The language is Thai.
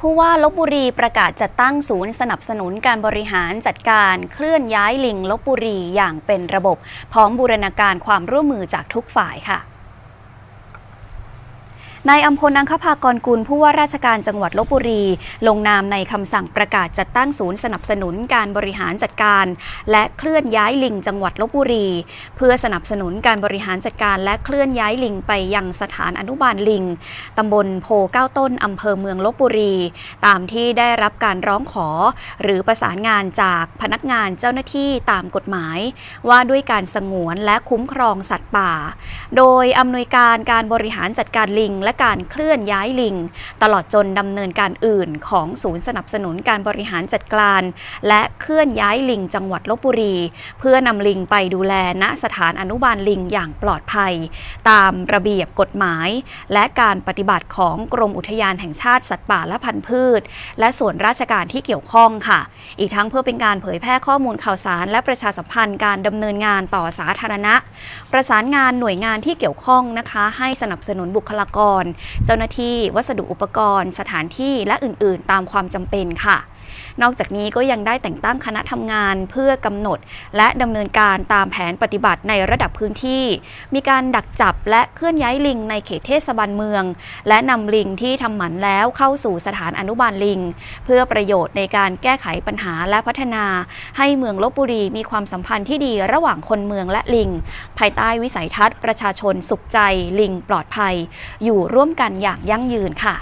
ผู้ว่าลบบุรีประกาศจัดตั้งศูนย์สนับสนุนการบริหารจัดการเคลื่อนย้ายลิงลบบุรีอย่างเป็นระบบ พร้อมบูรณาการความร่วมมือจากทุกฝ่ายค่ะ นายอัมพลอังคภากรกุลผู้ว่าราชการจังหวัดลบบุรี ลงนามในคำสั่งประกาศจัดตั้งศูนย์สนับสนุนการบริหารจัดการ และเคลื่อนย้ายลิงจังหวัดลบบุรี เพื่อสนับสนุนการบริหารจัดการ และเคลื่อนย้ายลิงไปยังสถานอนุบาลลิงตำบลโพเก้าต้นอำเภอเมืองลบบุรี ตามที่ได้รับการร้องขอ หรือประสานงานจากพนักงานเจ้าหน้าที่ตามกฎหมาย ว่าด้วยการสงวนและคุ้มครองสัตว์ป่า โดยอำนวยการการบริหารจัดการลิงและการเคลื่อนย้ายลิง ตลอดจนดำเนินการอื่นของศูนย์สนับสนุนการบริหารจัดการ และเคลื่อนย้ายลิงจังหวัดลบบุรี เพื่อนำลิงไปดูแลณสถานอนุบาลลิงอย่างปลอดภัย ตามระเบียบกฎหมาย และการปฏิบัติของกรมอุทยานแห่งชาติสัตว์ป่าและพันธุ์พืช และส่วนราชการที่เกี่ยวข้องค่ะ อีกทั้งเพื่อเป็นการเผยแพร่ข้อมูลข่าวสาร และประชาสัมพันธ์การดำเนินงานต่อสาธารณะ ประสานงานหน่วยงานที่เกี่ยวข้องนะคะ ให้สนับสนุนบุคลากรเจ้าหน้าที่วัสดุอุปกรณ์ สถานที่และอื่นๆ ตามความจำเป็นค่ะ นอกจากนี้ก็ยังได้แต่งตั้งคณะทำงานเพื่อกำหนด และดำเนินการตามแผนปฏิบัติในระดับพื้นที่ มีการดักจับและเคลื่อนย้ายลิงในเขตเทศบาลเมือง และนำลิงที่ทำหมันแล้วเข้าสู่สถานอนุบาลลิง เพื่อประโยชน์ในการแก้ไขปัญหาและพัฒนา ให้เมืองลบบุรีมีความสัมพันธ์ที่ดีระหว่างคนเมืองและลิง ภายใต้วิสัยทัศน์ ประชาชนสุขใจ ลิงปลอดภัย อยู่ร่วมกันอย่างยั่งยืนค่ะ